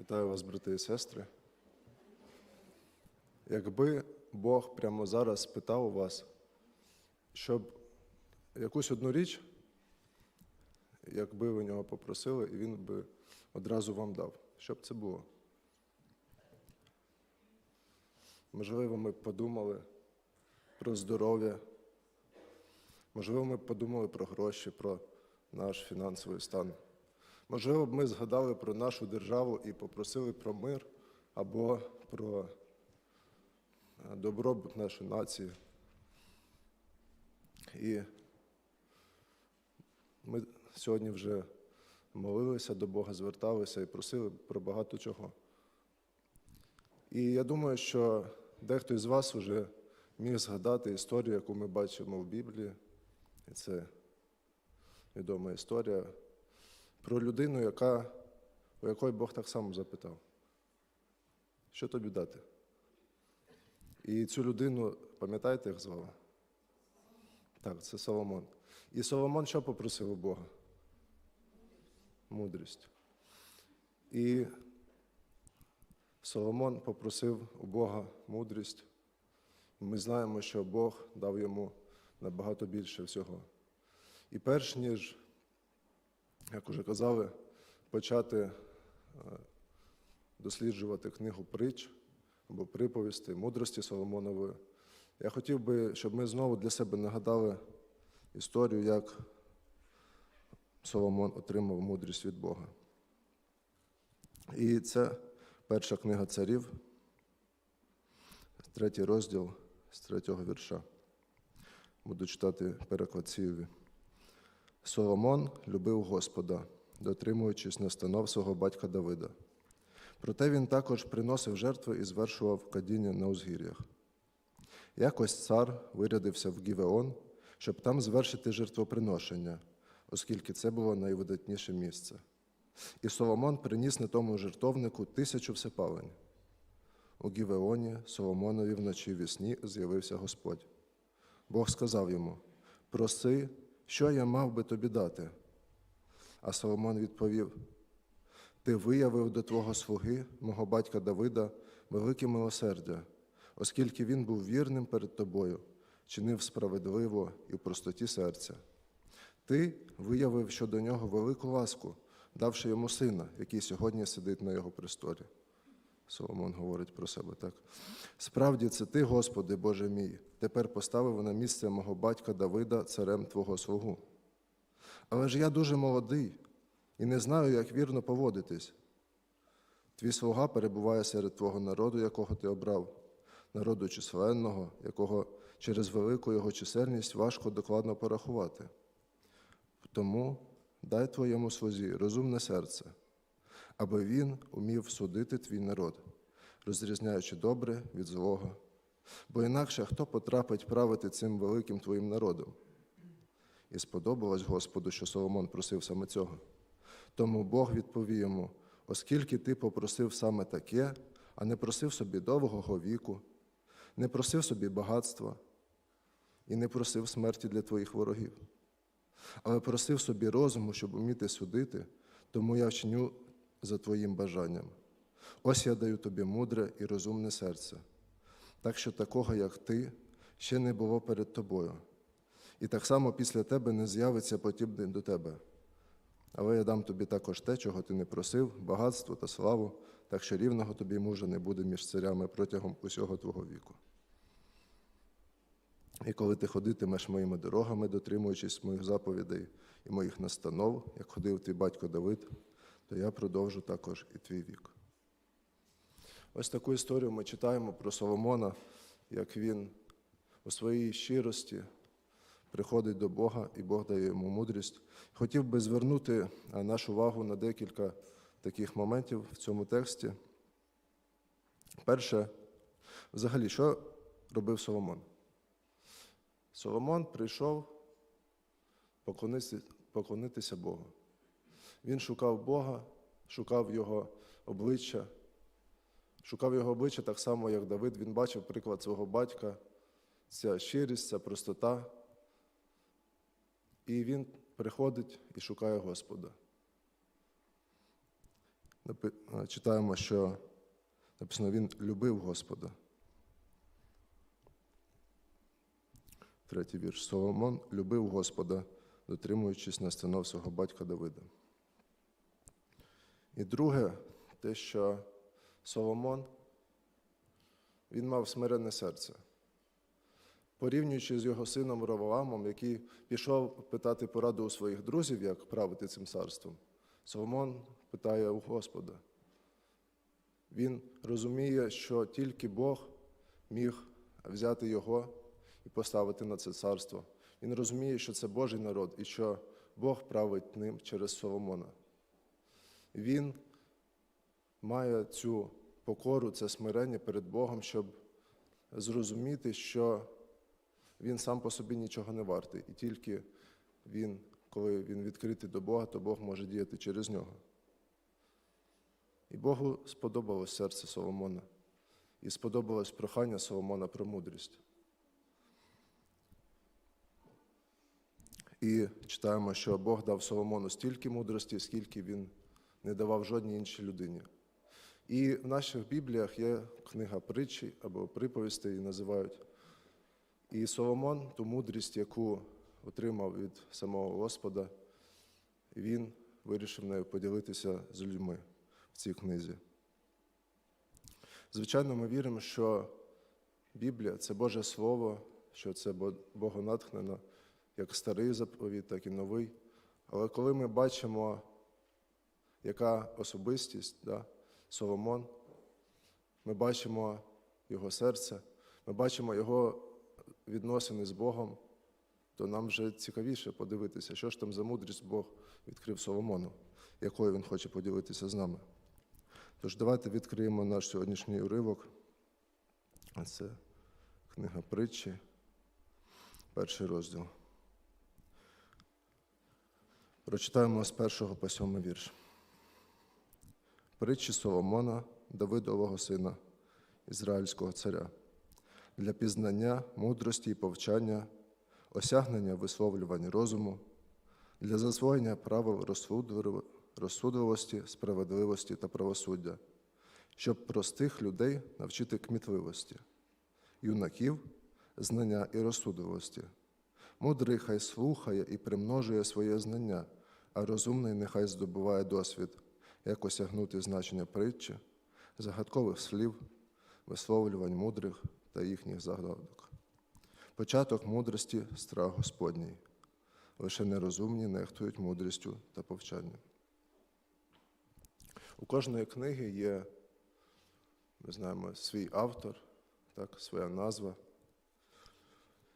Вітаю вас, брати і сестри. Якби Бог прямо зараз питав у вас, щоб якусь одну річ, якби ви нього попросили, і він би одразу вам дав, що б це було? Можливо, ми подумали про здоров'я, можливо, ми подумали про гроші, про наш фінансовий стан. Можливо, ми згадали про нашу державу і попросили про мир або про е, добробут нашої нації. І ми сьогодні вже молилися до Бога, зверталися і просили про багато чого. І я думаю, що дехто із вас вже міг згадати історію, яку ми бачимо в Біблії. І це відома історія про людину, яка, у якої Бог так само запитав, що тобі дати? І цю людину, пам'ятаєте, як звали? Так, це Соломон. І Соломон що попросив у Бога? Мудрість. І Соломон попросив у Бога мудрість. Ми знаємо, що Бог дав йому набагато більше всього. І перш ніж як уже казали, почати е, досліджувати книгу притч або приповісти, мудрості Соломонової. Я хотів би, щоб ми знову для себе нагадали історію, як Соломон отримав мудрість від Бога. І це перша книга царів, третій розділ з третього вірша. Буду читати переклад Сієві. Соломон любив Господа, дотримуючись настанов свого батька Давида. Проте він також приносив жертви і звершував кадіння на узгір'ях. Якось цар вирядився в Гівеон, щоб там звершити жертвоприношення, оскільки це було найвидатніше місце. І Соломон приніс на тому жертовнику тисячу всепалень. У Гівеоні Соломонові вночі в сні з'явився Господь. Бог сказав йому: Проси, що я мав би тобі дати? А Соломон відповів: Ти виявив до твого слуги, мого батька Давида, велике милосердя, оскільки він був вірним перед тобою, чинив справедливо і в простоті серця. Ти виявив щодо нього велику ласку, давши йому сина, який сьогодні сидить на його престолі. Соломон говорить про себе так. Справді, це ти, Господи, Боже мій, тепер поставив на місце мого батька Давида царем Твого слугу. Але ж я дуже молодий і не знаю, як вірно поводитись. Твій слуга перебуває серед Твого народу, якого ти обрав, народу численного, якого через велику його чисельність важко докладно порахувати. Тому дай твоєму слузі розумне серце, аби він умів судити твій народ, розрізняючи добре від злого. Бо інакше хто потрапить правити цим великим твоїм народом? І сподобалось Господу, що Соломон просив саме цього. Тому Бог відповів йому: оскільки ти попросив саме таке, а не просив собі довгого віку, не просив собі багатства і не просив смерті для твоїх ворогів, але просив собі розуму, щоб уміти судити, тому я вчиню за твоїм бажанням. Ось я даю тобі мудре і розумне серце, так що такого, як ти, ще не було перед тобою. І так само після тебе не з'явиться подібний до тебе. Але я дам тобі також те, чого ти не просив, багатство та славу, так що рівного тобі мужа не буде між царями протягом усього твого віку. І коли ти ходитимеш моїми дорогами, дотримуючись моїх заповідей і моїх настанов, як ходив твій батько Давид, то я продовжу також і твій вік. Ось таку історію ми читаємо про Соломона, як він у своїй щирості приходить до Бога, і Бог дає йому мудрість. Хотів би звернути нашу увагу на декілька таких моментів в цьому тексті. Перше, взагалі, що робив Соломон? Соломон прийшов поклонитися, Богу. Він шукав Бога, шукав Його обличчя, шукав його обличчя так само, як Давид. Він бачив приклад свого батька, ця щирість, ця простота. І він приходить і шукає Господа. е, читаємо, що написано, він любив Господа. Третій вірш. Соломон любив Господа, дотримуючись настанов свого батька Давида. І друге, те, що Соломон він мав смирене серце. Порівнюючи з його сином Равоамом, який пішов питати пораду у своїх друзів, як правити цим царством, Соломон питає у Господа. Він розуміє, що тільки Бог міг взяти його і поставити на це царство. Він розуміє, що це Божий народ і що Бог править ним через Соломона. Він має цю покору, це смирення перед Богом, щоб зрозуміти, що він сам по собі нічого не вартий, і тільки він, коли він відкритий до Бога, то Бог може діяти через нього. І Богу сподобалось серце Соломона, і сподобалось прохання Соломона про мудрість. І читаємо, що Бог дав Соломону стільки мудрості, скільки він не давав жодній іншій людині. І в наших Бібліях є книга притчі або приповістей її називають. І Соломон, ту мудрість, яку отримав від самого Господа, він вирішив нею поділитися з людьми в цій книзі. Звичайно, ми віримо, що Біблія це Боже Слово, що це богонатхнено як старий заповіт, так і новий. Але коли ми бачимо, яка особистість, Соломон, ми бачимо його серце, ми бачимо його відносини з Богом, то нам вже цікавіше подивитися, що ж там за мудрість Бог відкрив Соломону, якою він хоче поділитися з нами. Тож давайте відкриємо наш сьогоднішній уривок. Це книга притчі, перший розділ. Прочитаємо з першого по сьомий вірш. Притчі Соломона, Давидового сина, Ізраїльського царя, для пізнання, мудрості і повчання, осягнення висловлювань розуму, для засвоєння правил розсудливості, справедливості та правосуддя, щоб простих людей навчити кмітливості, юнаків знання і розсудливості. Мудрий хай слухає і примножує своє знання, а розумний нехай здобуває досвід, як осягнути значення притчі, загадкових слів, висловлювань мудрих та їхніх загадок. Початок мудрості страх Господній. Лише нерозумні нехтують мудрістю та повчанням. У кожної книги є, ми знаємо, свій автор, так, своя назва.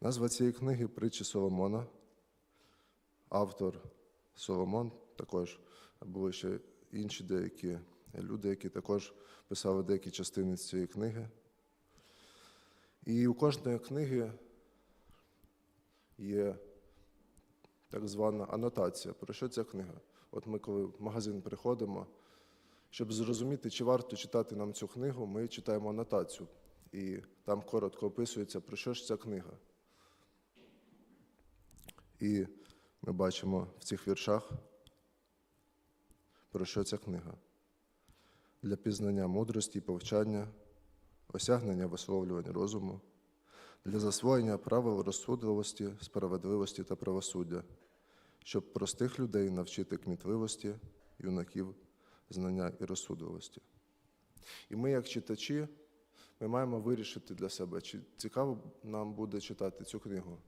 Назва цієї книги притчі Соломона. Автор Соломон, також були ще інші деякі люди, які також писали деякі частини з цієї книги. І у кожної книги є так звана анотація. Про що ця книга? От ми, коли в магазин приходимо, щоб зрозуміти, чи варто читати нам цю книгу, ми читаємо анотацію. І там коротко описується, про що ж ця книга. І ми бачимо в цих віршах, про що ця книга. Для пізнання мудрості і повчання, осягнення висловлювань розуму, для засвоєння правил розсудливості, справедливості та правосуддя, щоб простих людей навчити кмітливості, юнаків, знання і розсудливості. І ми, як читачі, ми маємо вирішити для себе, чи цікаво нам буде читати цю книгу.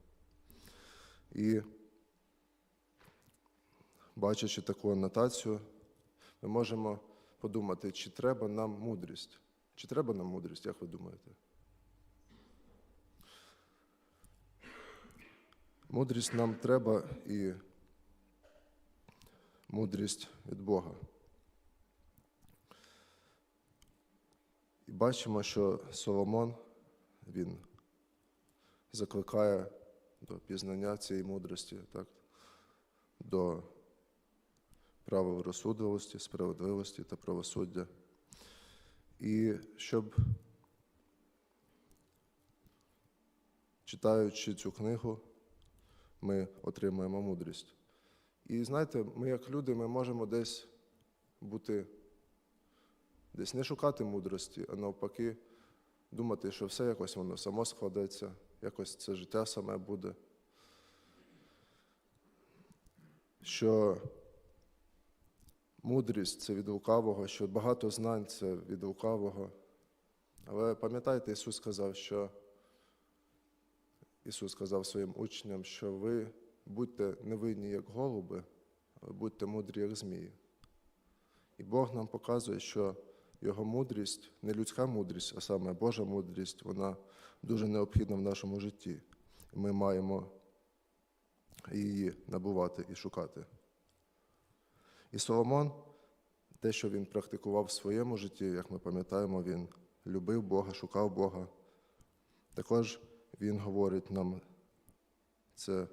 І бачачи таку анотацію, ми можемо подумати, чи треба нам мудрість. Чи треба нам мудрість, як ви думаєте? Мудрість нам треба і мудрість від Бога. І бачимо, що Соломон він закликає до пізнання цієї мудрості, так? до правил розсудливості, справедливості та правосуддя. І щоб, читаючи цю книгу, ми отримуємо мудрість. І знаєте, ми, як люди, ми можемо десь бути Десь не шукати мудрості, а навпаки, думати, що все якось воно само складеться, якось це життя саме буде. Що мудрість це від лукавого, що багато знань це від лукавого. Але пам'ятайте, Ісус сказав, що Ісус сказав своїм учням, що ви будьте невинні, як голуби, але будьте мудрі, як змії. І Бог нам показує, що Його мудрість, не людська мудрість, а саме Божа мудрість, вона дуже необхідна в нашому житті. Ми маємо її набувати і шукати. І Соломон, те, що він практикував в своєму житті, як ми пам'ятаємо, він любив Бога, шукав Бога. Також він говорить нам це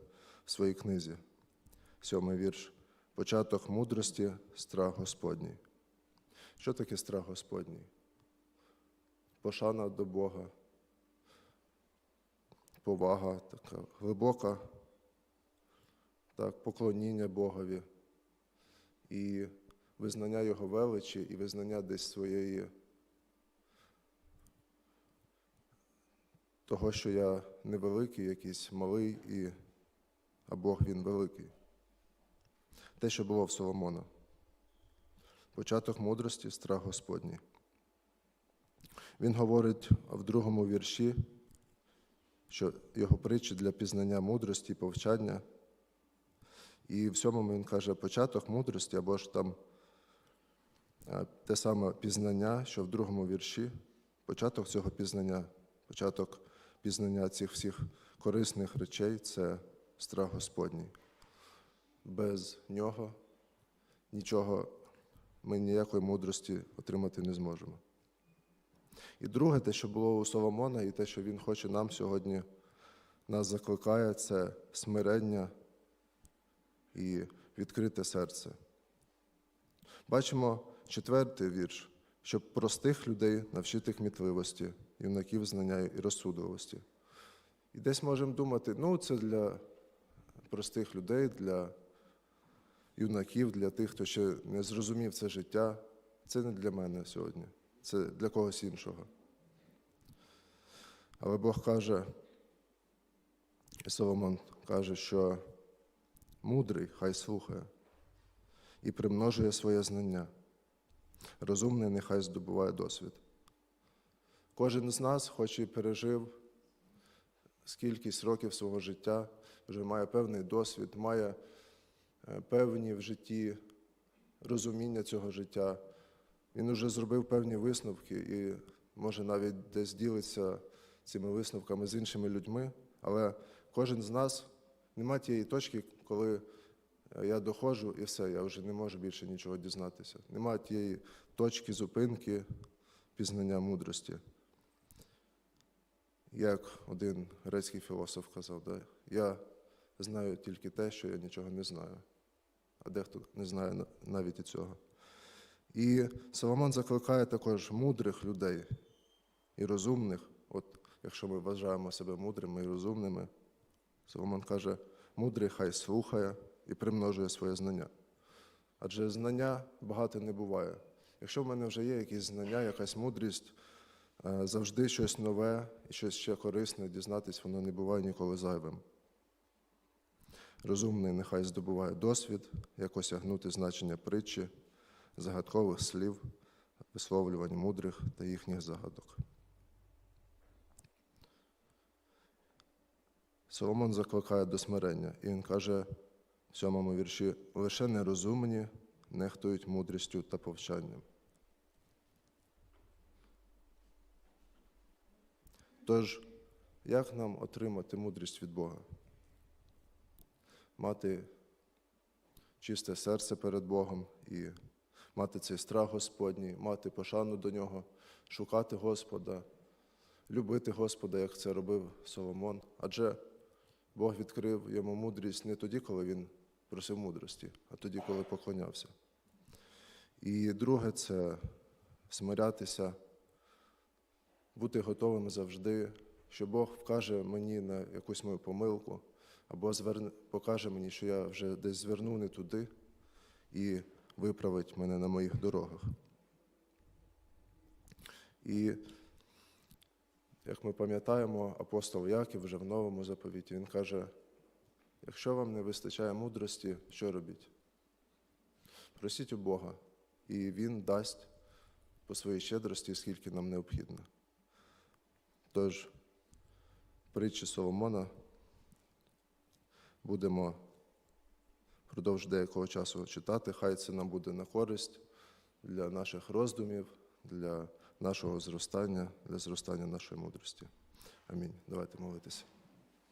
в своїй книзі, сьомий вірш. Початок мудрості страх Господній. Що таке страх Господній? Пошана до Бога, повага така глибока, так, поклоніння Богові і визнання Його величі, і визнання десь своєї того, що я невеликий, якийсь малий, і, а Бог він великий. Те, що було в Соломона. Початок мудрості, страх Господній. Він говорить в другому вірші, що його притчі для пізнання мудрості і повчання. І в сьомому він каже, початок мудрості або ж там е, те саме пізнання, що в другому вірші, початок цього пізнання, початок пізнання цих всіх корисних речей це страх Господній. Без нього нічого ми ніякої мудрості отримати не зможемо. І друге, те, що було у Соломона, і те, що він хоче нам сьогодні нас закликає, це смирення і відкрите серце. Бачимо четвертий вірш, щоб простих людей навчити кмітливості, юнаків знання і розсудливості. І десь можемо думати, ну, це для простих людей, для юнаків, для тих, хто ще не зрозумів це життя. Це не для мене сьогодні, це для когось іншого. Але Бог каже, Соломон каже, що мудрий хай слухає і примножує своє знання. Розумний нехай здобуває досвід. Кожен з нас, хоч і пережив скількись років свого життя, вже має певний досвід, має е, певні в житті розуміння цього життя. Він вже зробив певні висновки і може навіть десь ділиться цими висновками з іншими людьми, але кожен з нас немає тієї точки, коли е, я доходжу і все, я вже не можу більше нічого дізнатися. Немає тієї точки зупинки пізнання мудрості. Як один грецький філософ казав, да? я знаю тільки те, що я нічого не знаю, а дехто не знає навіть і цього. І Соломон закликає також мудрих людей і розумних. От якщо ми вважаємо себе мудрими і розумними, Соломон каже, мудрий хай слухає і примножує своє знання. Адже знання багато не буває. Якщо в мене вже є якісь знання, якась мудрість, е, завжди щось нове і щось ще корисне дізнатись, воно не буває ніколи зайвим. Розумний нехай здобуває досвід, як осягнути значення притчі, загадкових слів, висловлювань мудрих та їхніх загадок. Соломон закликає до смирення, і він каже в сьомому вірші: лише нерозумні нехтують мудрістю та повчанням. Тож, як нам отримати мудрість від Бога? Мати чисте серце перед Богом і мати цей страх Господній, мати пошану до Нього, шукати Господа, любити Господа, як це робив Соломон. Адже Бог відкрив йому мудрість не тоді, коли він просив мудрості, а тоді, коли поклонявся. І друге це смирятися, бути готовим завжди, що Бог вкаже мені на якусь мою помилку, або зверне, покаже мені, що я вже десь звернув не туди і виправить мене на моїх дорогах. І як ми пам'ятаємо, апостол Яків вже в новому заповіті він каже: якщо вам не вистачає мудрості, що робіть? Просіть у Бога, і Він дасть по своїй щедрості, скільки нам необхідно. Тож, притчі Соломона будемо впродовж деякого часу читати. Хай це нам буде на користь для наших роздумів, для нашого зростання, для зростання нашої мудрості. Амінь. Давайте молитися.